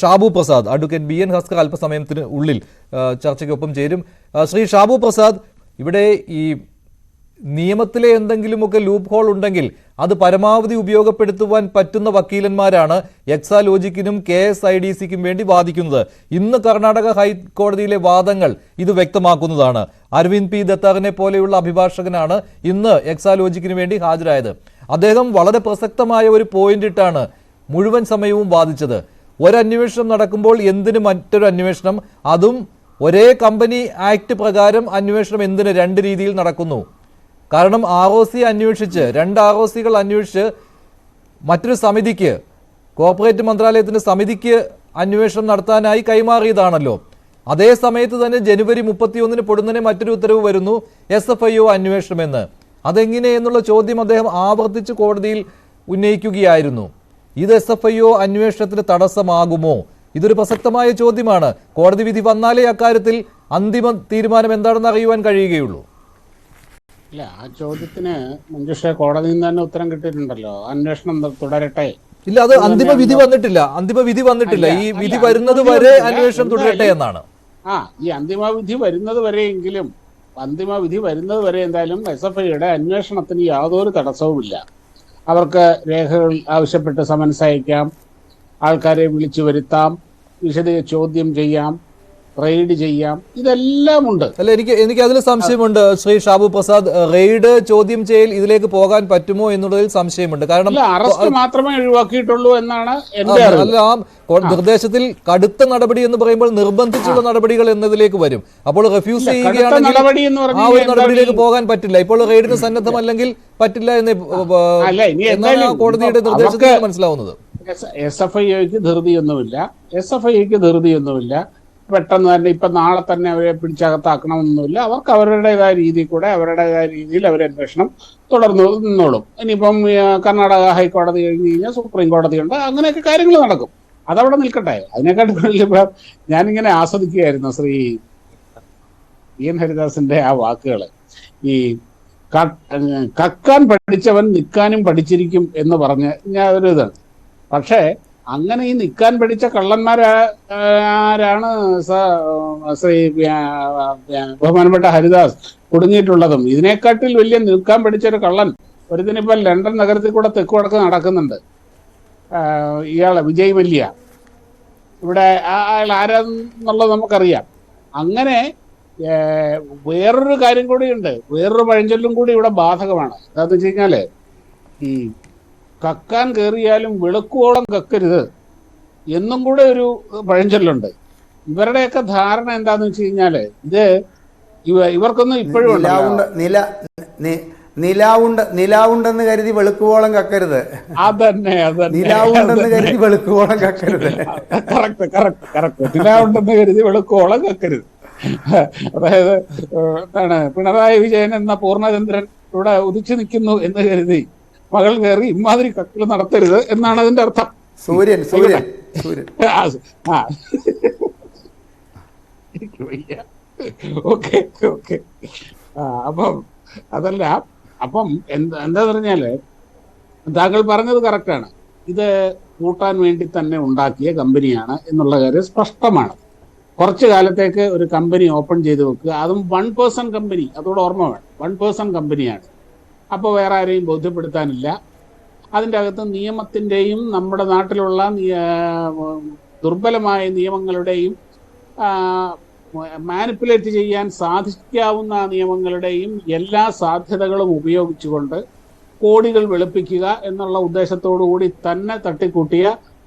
Shabu Prasad advocate B N Haskar അല്പസമയത്തിന് ഉള്ളിൽ ചർച്ചയ്ക്കൊപ്പം ചേരും. ശ്രീ ഷാബു പ്രസാദ് ഇവിടെ ഈ നിയമത്തിലെ എന്തെങ്കിലുമൊക്കെ ലൂപ്പ് ഹോൾ ഉണ്ടെങ്കിൽ അത് പരമാവധി ഉപയോഗപ്പെടുത്തുവാൻ പറ്റുന്ന വക്കീലന്മാരാണ് എക്സാലോജിക്കിനും കെ എസ് ഐ ഡി സിക്കും വേണ്ടി വാദിക്കുന്നത്. ഇന്ന് കർണാടക ഹൈക്കോടതിയിലെ വാദങ്ങൾ ഇത് വ്യക്തമാക്കുന്നതാണ്. അരവിന്ദ് പി. ദത്താറിനെ പോലെയുള്ള അഭിഭാഷകനാണ് ഇന്ന് എക്സാലോജിക്കിന് വേണ്ടി ഹാജരായത്. അദ്ദേഹം വളരെ പ്രസക്തമായ ഒരു പോയിന്റ് ഇട്ടാണ് മുഴുവൻ സമയവും വാദിച്ചത്. ഒരന്വേഷണം നടക്കുമ്പോൾ എന്തിന് മറ്റൊരു അന്വേഷണം? അതും ഒരേ കമ്പനി ആക്ട് പ്രകാരം അന്വേഷണം എന്തിന് രണ്ട് രീതിയിൽ നടക്കുന്നു. കാരണം ആർ ഒ സി അന്വേഷിച്ച് രണ്ട് ആർ ഒ സികൾ അന്വേഷിച്ച് മറ്റൊരു സമിതിക്ക് കോർപ്പറേറ്റ് മന്ത്രാലയത്തിന്റെ സമിതിക്ക് അന്വേഷണം നടത്താനായി കൈമാറിയതാണല്ലോ. അതേ സമയത്ത് തന്നെ ജനുവരി മുപ്പത്തിയൊന്നിന് പൊടുന്നതിന് മറ്റൊരു ഉത്തരവ് വരുന്നു എസ് എഫ് ഐ ഒ അന്വേഷണമെന്ന്. അതെങ്ങനെ എന്നുള്ള ചോദ്യം അദ്ദേഹം ആവർത്തിച്ച് കോടതിയിൽ ഉന്നയിക്കുകയായിരുന്നു. ഇത് എസ് എഫ് ഐ ഒ അന്വേഷണത്തിന് തടസ്സമാകുമോ? ഇതൊരു പ്രസക്തമായ ചോദ്യമാണ്. കോടതി വിധി വന്നാലേ അക്കാര്യത്തിൽ അന്തിമ തീരുമാനം എന്താണെന്ന് അറിയുവാൻ കഴിയുകയുള്ളൂ. ഇല്ല ആ ചോദ്യത്തിന് മഞ്ജുഷ കോടതിയിൽ നിന്ന് തന്നെ ഉത്തരം കിട്ടിയിട്ടുണ്ടല്ലോ. അന്വേഷണം തുടരട്ടെ. ഇല്ല അത് അന്തിമ വിധി വന്നിട്ടില്ല. അന്തിമ വിധി വന്നിട്ടില്ല. ഈ വിധി വരുന്നത് വരെ അന്വേഷണം തുടരട്ടെ എന്നാണ്. ആ ഈ അന്തിമ വിധി വരുന്നത് വരെയെങ്കിലും അന്തിമ വിധി വരുന്നത് വരെ എന്തായാലും എസ് എഫ് ഐയുടെ അന്വേഷണത്തിന് യാതൊരു തടസ്സവുമില്ല. അവർക്ക് രേഖകൾ ആവശ്യപ്പെട്ട് സമൻസ് അയക്കാം. ആൾക്കാരെ വിളിച്ചു വരുത്താം. വിശദ ചോദ്യം ചെയ്യാം. റെയ്ഡ് ചെയ്യാം. ഇതെല്ലാം ഉണ്ട്. അല്ല എനിക്ക് എനിക്ക് അതിൽ സംശയമുണ്ട്. ശ്രീ ഷാബു പ്രസാദ് റെയ്ഡ് ചോദ്യം ചെയ്യൽ ഇതിലേക്ക് പോകാൻ പറ്റുമോ എന്നുള്ളതിൽ സംശയമുണ്ട്. കാരണം അറസ്റ്റ് മാത്രമേ ഒഴിവാക്കിയിട്ടുള്ളൂ എന്നാണ് എന്റെ അല്ല ആ നിർദ്ദേശത്തിൽ കടുത്ത നടപടി എന്ന് പറയുമ്പോൾ നിർബന്ധിച്ചുള്ള നടപടികൾ എന്നതിലേക്ക് വരും. അപ്പോൾ റെഫ്യൂസ് ചെയ്യുകയാണെങ്കിൽ നടപടി എന്ന് പറഞ്ഞു ആ ഒരു നടപടിയിലേക്ക് പോകാൻ പറ്റില്ല. ഇപ്പോൾ റെയ്ഡിന് സന്നദ്ധമല്ലെങ്കിൽ പറ്റില്ല എന്ന് കോടതിയുടെ നിർദ്ദേശത്തിൽ മനസ്സിലാവുന്നത്. എസ് എഫ് ഐക്ക് ധൃതിയൊന്നുമില്ല. എസ് എഫ് ഐക്ക് ധൃതിയൊന്നുമില്ല. പെട്ടെന്ന് തന്നെ ഇപ്പൊ നാളെ തന്നെ അവരെ പിടിച്ചകത്താക്കണമെന്നൊന്നുമില്ല. അവർക്ക് അവരുടേതായ രീതിയിൽ കൂടെ അവരുടേതായ രീതിയിൽ അവർ അന്വേഷണം തുടർന്നു നിന്നോളും. ഇനിയിപ്പം കർണാടക ഹൈക്കോടതി കഴിഞ്ഞ് കഴിഞ്ഞാൽ സുപ്രീം കോടതിയുണ്ട് അങ്ങനെയൊക്കെ കാര്യങ്ങൾ നടക്കും. അതവിടെ നിൽക്കട്ടെ. അതിനെക്കാട്ടും കൂടുതൽ ഞാനിങ്ങനെ ആസ്വദിക്കുകയായിരുന്നു ശ്രീ ഇ എൻ ഹരിദാസിന്റെ ആ വാക്കുകൾ ഈ കക്കാൻ പഠിച്ചവൻ നിൽക്കാനും പഠിച്ചിരിക്കും എന്ന് പറഞ്ഞ് ഞാൻ ഒരു ഇതാണ്. പക്ഷേ അങ്ങനെ ഈ നിൽക്കാൻ പഠിച്ച കള്ളന്മാരാരാണ് ശ്രീ ബഹുമാനപ്പെട്ട ഹരിദാസ് കുടുങ്ങിയിട്ടുള്ളതും. ഇതിനെക്കാട്ടിൽ വലിയ നിൽക്കാൻ പഠിച്ച ഒരു കള്ളൻ ഒരുതിനിപ്പോൾ ലണ്ടൻ നഗരത്തിൽ കൂടെ തെക്ക് വടക്ക് നടക്കുന്നുണ്ട്. ഇയാളെ വിജയ് മല്യ ഇവിടെ അയാൾ ആരാന്നുള്ളത് നമുക്കറിയാം. അങ്ങനെ വേറൊരു കാര്യം കൂടിയുണ്ട്. വേറൊരു പഴഞ്ചൊല്ലും കൂടി ഇവിടെ ബാധകമാണ്. എന്താന്ന് വെച്ച് കഴിഞ്ഞാൽ ഈ കക്കാൻ കയറിയാലും വിളക്കുവോളം കക്കരുത് എന്നും കൂടെ ഒരു പഴഞ്ചൊല്ലുണ്ട്. ഇവരുടെയൊക്കെ ധാരണ എന്താന്ന് വെച്ച് കഴിഞ്ഞാൽ ഇത് ഇവ ഇവർക്കൊന്നും ഇപ്പോഴും. നിലാവുണ്ട് നില നിലാവുണ്ട് നിലാവുണ്ടെന്ന് കരുതി വെളുക്കുവോളം കക്കരുത്. അതന്നെ അതന്നെ നിലാവുണ്ടെന്ന് കരുതി വെളുക്കുവോളം കക്കരുത്. Correct correct correct. നിലാവുണ്ടെന്ന് കരുതി വെളുക്കുവോളം കക്കരുത്. അതായത് എന്താണ് പിണറായി വിജയൻ എന്ന പൂർണചന്ദ്രൻ ഇവിടെ ഉദിച്ചു നിൽക്കുന്നു എന്ന് കരുതി മകൾ കയറി ഇമാതിരി കക്കൽ നടത്തരുത് എന്നാണ് അതിന്റെ അർത്ഥം. സൂര്യൻ സൂര്യൻ സൂര്യൻ. ആ, ഓക്കെ ഓക്കെ. ആ അപ്പം അതല്ല അപ്പം എന്താ എന്താ പറഞ്ഞാൽ താങ്കൾ പറഞ്ഞത് കറക്റ്റാണ് ഇത് കൂട്ടാൻ വേണ്ടി തന്നെ ഉണ്ടാക്കിയ കമ്പനിയാണ് എന്നുള്ള കാര്യം സ്പഷ്ടമാണ്. കുറച്ചു കാലത്തേക്ക് ഒരു കമ്പനി ഓപ്പൺ ചെയ്ത് വെക്കുക. അതും വൺ പേഴ്സൺ കമ്പനി അതോടെ ഓർമ്മ വേണം. വൺ പേഴ്സൺ കമ്പനിയാണ് അപ്പോൾ വേറെ ആരെയും ബോധ്യപ്പെടുത്താനില്ല. അതിന്റെ അകത്ത് നിയമത്തിന്റെയും നമ്മുടെ നാട്ടിലുള്ള ദുർബലമായ നിയമങ്ങളുടെയും മാനിപ്പുലേറ്റ് ചെയ്യാൻ സാധിക്കാവുന്ന നിയമങ്ങളുടെയും എല്ലാ സാധ്യതകളും ഉപയോഗിച്ചുകൊണ്ട് കോടികൾ വെളുപ്പിക്കുക എന്നുള്ള ഉദ്ദേശത്തോടു കൂടി തന്നെ തട്ടിക്കൂട്ടിയ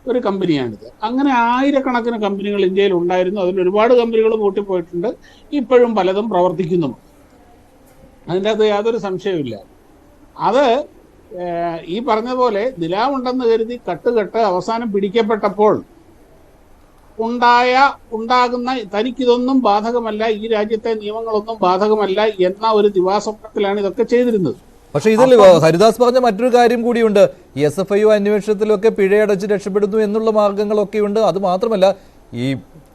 ഒരു കമ്പനിയാണിത്. അങ്ങനെ ആയിരക്കണക്കിന് കമ്പനികൾ ഇന്ത്യയിൽ ഉണ്ടായിരുന്നു. അതിൽ ഒരുപാട് കമ്പനികൾ പൂട്ടിപ്പോയിട്ടുണ്ട്. ഇപ്പോഴും പലതും പ്രവർത്തിക്കുന്നു അതിന്റെ അകത്ത് യാതൊരു സംശയവുമില്ല. അത് ഈ പറഞ്ഞ പോലെ നിലാവുണ്ടെന്ന് കരുതി കട്ടുകെട്ട് അവസാനം പിടിക്കപ്പെട്ടപ്പോൾ ഉണ്ടായ ഉണ്ടാകുന്ന തനിക്കിതൊന്നും ബാധകമല്ല ഈ രാജ്യത്തെ നിയമങ്ങളൊന്നും ബാധകമല്ല എന്ന ഒരു ദിവാസ്വപ്നത്തിലാണ് ഇതൊക്കെ ചെയ്തിരുന്നത്. പക്ഷെ ഇതിൽ ഹരിദാസ് പറഞ്ഞ മറ്റൊരു കാര്യം കൂടിയുണ്ട്. എസ് എഫ് ഐ അന്വേഷണത്തിലൊക്കെ പിഴയടച്ച് രക്ഷപ്പെടുന്നു എന്നുള്ള മാർഗങ്ങളൊക്കെ ഉണ്ട് അത് മാത്രമല്ല ഈ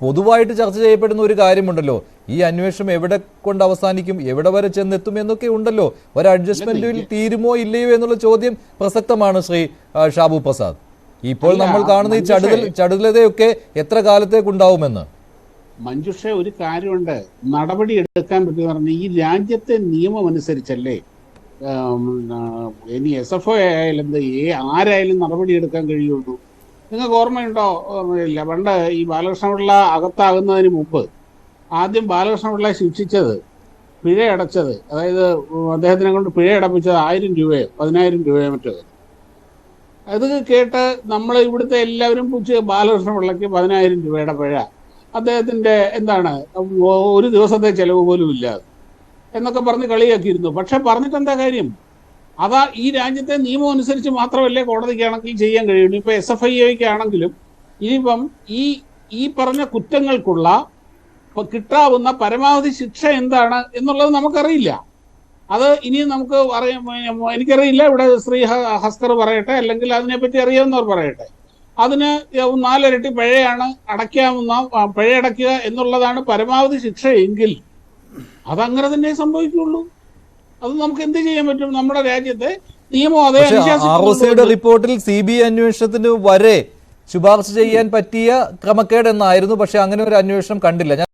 പൊതുവായിട്ട് ചർച്ച ചെയ്യപ്പെടുന്ന ഒരു കാര്യമുണ്ടല്ലോ. ഈ അന്വേഷണം എവിടെ കൊണ്ട് അവസാനിക്കും? എവിടെ വരെ ചെന്നെത്തും എന്നൊക്കെ ഉണ്ടല്ലോ. ഒരു അഡ്ജസ്റ്റ്മെന്റിൽ തീരുമോ ഇല്ലയോ എന്നുള്ള ചോദ്യം പ്രസക്തമാണ് ശ്രീ ഷാബു പ്രസാദ്. ഇപ്പോൾ നമ്മൾ കാണുന്ന ഈ ചടുതൽ ചടുലതയൊക്കെ എത്ര കാലത്തേക്കുണ്ടാവുമെന്ന് മഞ്ജുഷ ഒരു കാര്യമുണ്ട്. നടപടി എടുക്കാൻ പറ്റുമെന്ന് പറഞ്ഞാൽ ഈ രാജ്യത്തെ നിയമം അനുസരിച്ചല്ലേ ഇനി എസ് എഫ് ഒ ആയാലും ഏ ആരായാലും നടപടി എടുക്കാൻ കഴിയുള്ളൂ. നിങ്ങൾക്ക് ഓർമ്മയുണ്ടോ? ഇല്ല പണ്ട് ഈ ബാലകൃഷ്ണപിള്ള അകത്താകുന്നതിന് മുമ്പ് ആദ്യം ബാലകൃഷ്ണപിള്ള ശിക്ഷിച്ചത് പിഴ അടച്ചത് അതായത് അദ്ദേഹത്തിനെ കൊണ്ട് പിഴ അടപ്പിച്ചത് ആയിരം രൂപയോ പതിനായിരം രൂപയോ മറ്റോ. അത് കേട്ട് നമ്മൾ ഇവിടുത്തെ എല്ലാവരും പുച്ഛ ബാലകൃഷ്ണപിള്ളയ്ക്ക് പതിനായിരം രൂപയുടെ പിഴ. അദ്ദേഹത്തിന്റെ എന്താണ് ഒരു ദിവസത്തെ ചെലവ് പോലും ഇല്ലാതെ എന്നൊക്കെ പറഞ്ഞ് കളിയാക്കിയിരുന്നു. പക്ഷെ പറഞ്ഞിട്ട് എന്താ കാര്യം? അതാ ഈ രാജ്യത്തെ നിയമം അനുസരിച്ച് മാത്രമല്ലേ കോടതിക്കാണെങ്കിൽ ചെയ്യാൻ കഴിയുള്ളൂ. ഇപ്പൊ എസ് എഫ് ഐ ആണെങ്കിലും ഇനിയിപ്പം ഈ ഈ പറഞ്ഞ കുറ്റങ്ങൾക്കുള്ള ഇപ്പൊ കിട്ടാവുന്ന പരമാവധി ശിക്ഷ എന്താണ് എന്നുള്ളത് നമുക്കറിയില്ല. അത് ഇനി നമുക്ക് എനിക്കറിയില്ല. ഇവിടെ ശ്രീ ഹസ്കർ പറയട്ടെ അല്ലെങ്കിൽ അതിനെപ്പറ്റി അറിയാവുന്നവർ പറയട്ടെ. അതിന് നാലിരട്ടി പിഴയാണ് അടയ്ക്കാവുന്ന പിഴയടയ്ക്കുക എന്നുള്ളതാണ് പരമാവധി ശിക്ഷ എങ്കിൽ അതങ്ങനെ തന്നെ സംഭവിക്കുള്ളൂ. അത് നമുക്ക് എന്ത് ചെയ്യാൻ പറ്റും? നമ്മുടെ രാജ്യത്തെ നിയമം അതേ പക്ഷേ ആർ ഒ സിയുടെ അനുശാസിക്കുന്നുണ്ട്. റിപ്പോർട്ടിൽ സി ബി ഐ അന്വേഷണത്തിന് വരെ ശുപാർശ ചെയ്യാൻ പറ്റിയ ക്രമക്കേട് എന്നായിരുന്നു പക്ഷെ അങ്ങനെ ഒരു അന്വേഷണം കണ്ടില്ല.